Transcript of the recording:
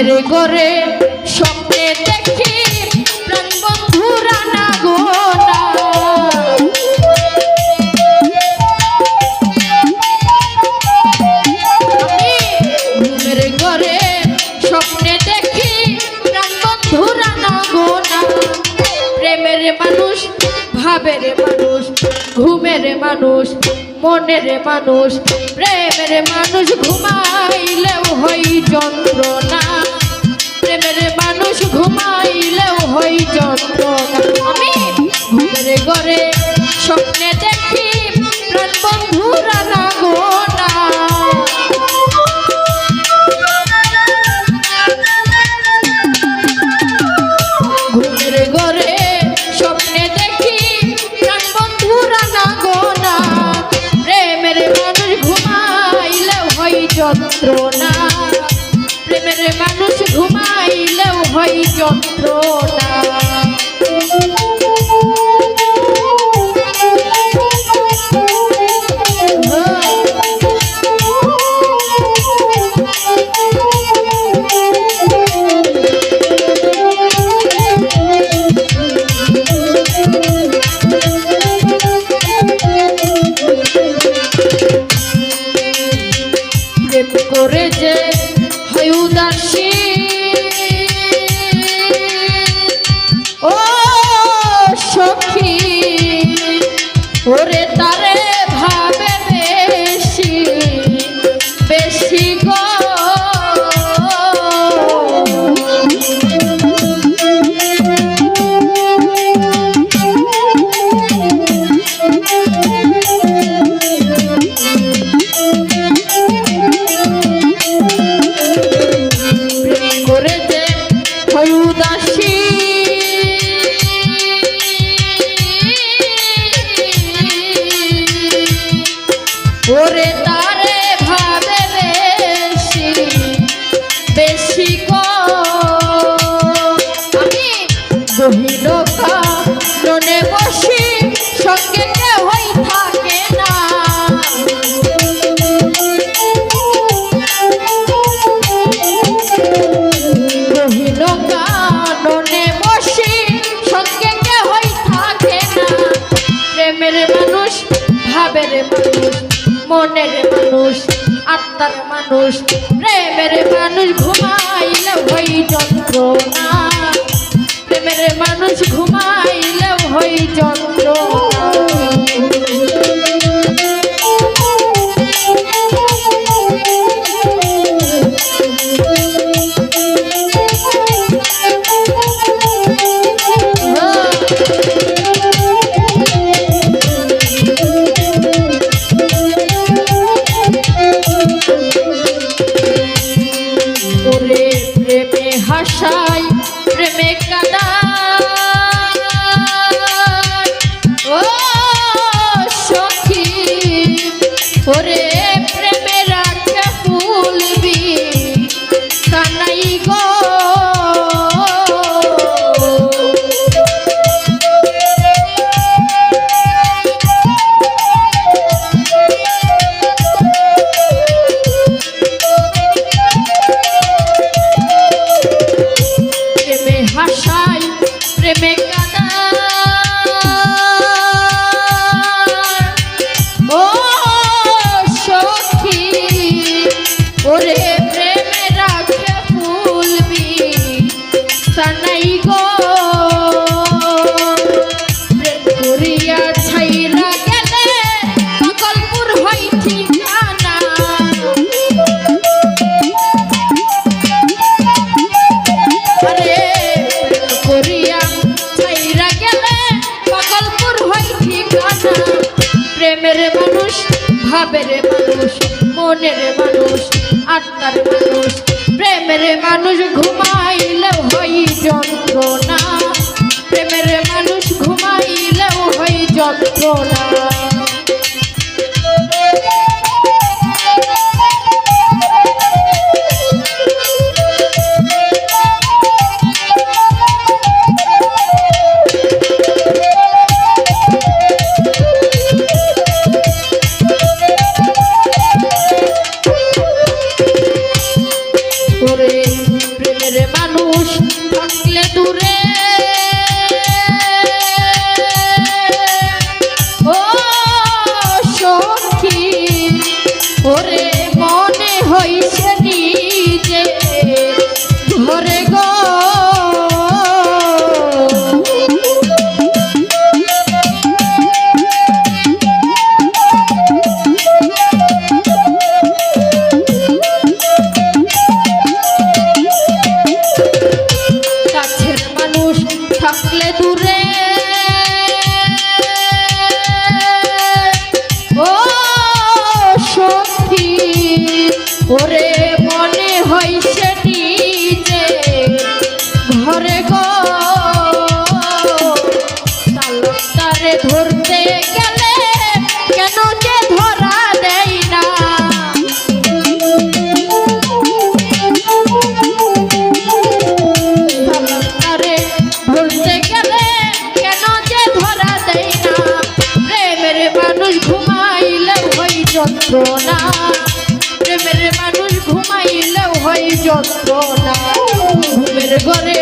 ঘুমের ঘরে স্বপ্নে দেখি না গো না আমি ঘুমের ঘরে স্বপ্নে দেখি না মানুষ, ভাবের মানুষ, ঘুমের মানুষ, মনের মানুষ, প্রেমের মানুষ ঘুমাইলেও হই যন্ত্রণা। মানুষ ঘুমাইলেও হই যন্ত্রণা। আমি ঘরে স্বপ্নে দেখি প্রাণ বন্ধুরা না গো না ঘুমের ঘরে স্বপ্নে দেখি প্রাণ বন্ধুরা না গো না প্রেমের মানুষ ঘুমাইলেও হয় যন্ত্রণা। প্রেমের মানুষ ঘুমাইলেও হয় যন্ত্রণা। করে যে হয় উদাসী বেশি মনের মানুষ আত্মার মানুষ প্রেমের মানুষ ঘুমাইলে হই যন্ত্রণা। ওরে ভাবের মানুষ মনের মানুষ আত্মার মানুষ প্রেমের মানুষ ঘুমাইলেও দূরে ও সখী ওরে চলে দূরে। ও সখী ওরে মনে হয় সেটি যে ঘরে যন্ত্রণা ঘুমের ঘরে